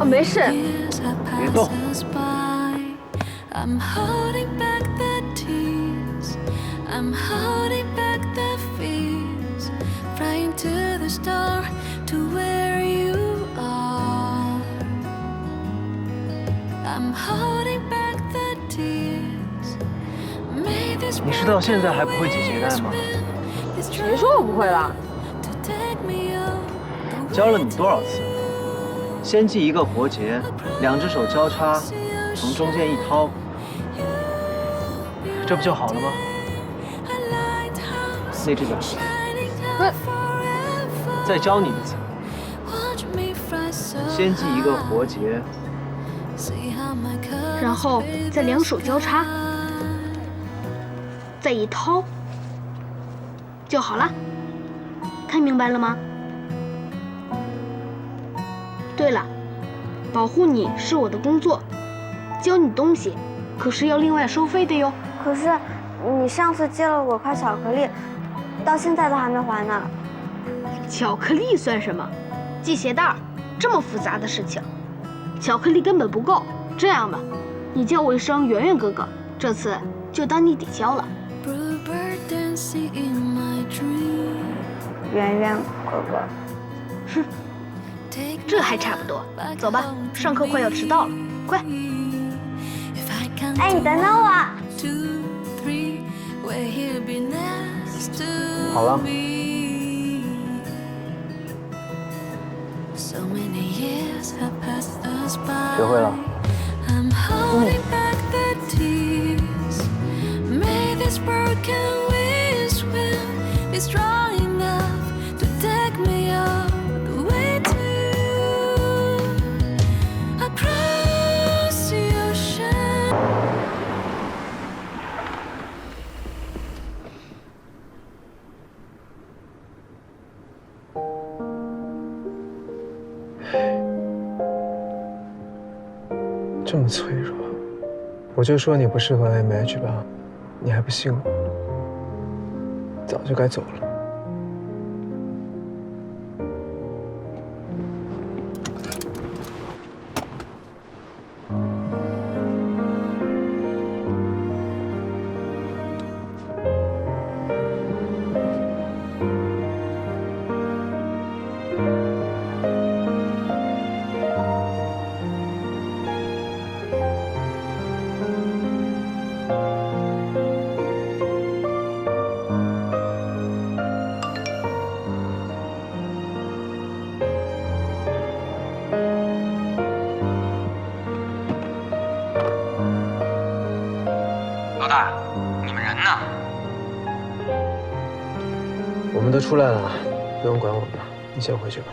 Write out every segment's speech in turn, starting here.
哦，没事。 years have 别动 passed us by. I'm holding back the tears. I'm holding back the fears. Flying to the star to where you are. I'm holding back the tears. May this 你是到现在还不会系鞋带吗？ 谁说我不会了教了你多少次？先系一个活结，两只手交叉，从中间一掏，这不就好了吗？那只脚，再教你一次，先系一个活结，然后再两手交叉，再一掏，就好了。看明白了吗？对了，保护你是我的工作，教你东西可是要另外收费的哟。可是你上次借了我块巧克力，到现在都还没还呢。巧克力算什么？系鞋带儿这么复杂的事情，巧克力根本不够。这样吧，你叫我一声圆圆哥哥，这次就当你抵消了。圆圆哥哥，这还差不多。走吧，上课快要迟到了，快！哎，你等等我。好了。So many years have passed us by. 学会了。I'm 这么脆弱，我就说你不适合 MH 吧，你还不信我？早就该走了。老大，你们人呢？我们都出来了，不用管我们了，你先回去吧。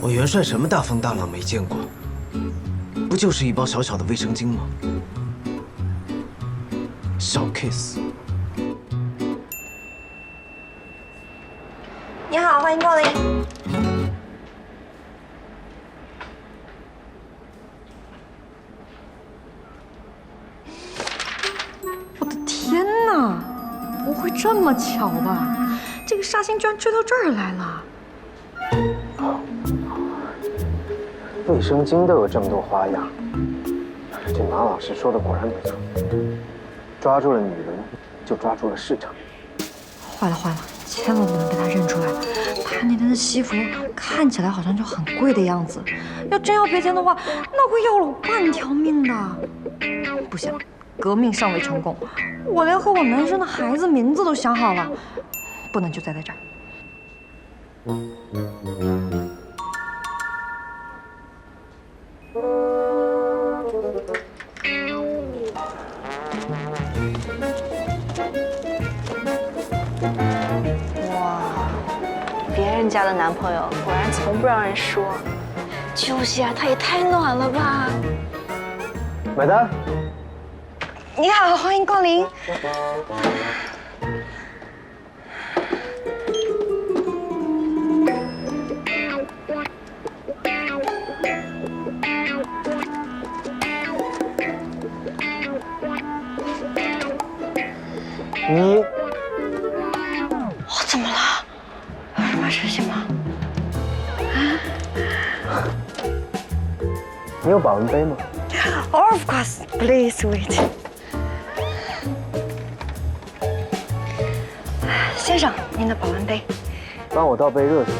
我元帅什么大风大浪没见过？不就是一包小小的卫生巾吗？小 case。你好，欢迎光临。我的天哪，不会这么巧吧？这个煞星居然追到这儿来了！卫生巾都有这么多花样，这马老师说的果然没错，抓住了女人，就抓住了市场。坏了坏了，千万不能被他认出来。他那天的西服看起来好像就很贵的样子，要真要赔钱的话，那会要了我半条命的。不行，革命尚未成功，我连和我男生的孩子名字都想好了，不能就栽在这儿。家的男朋友果然从不让人说。就是呀，他也太暖了吧！买单。你好，欢迎光临。你你有保温杯吗？Of course, please wait. 先生，您的保温杯。帮我倒杯热水。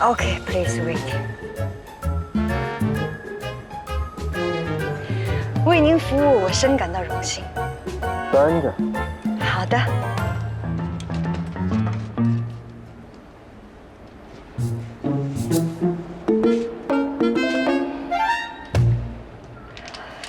OK, please wait. 为您服务，我深感到荣幸。端着。好的。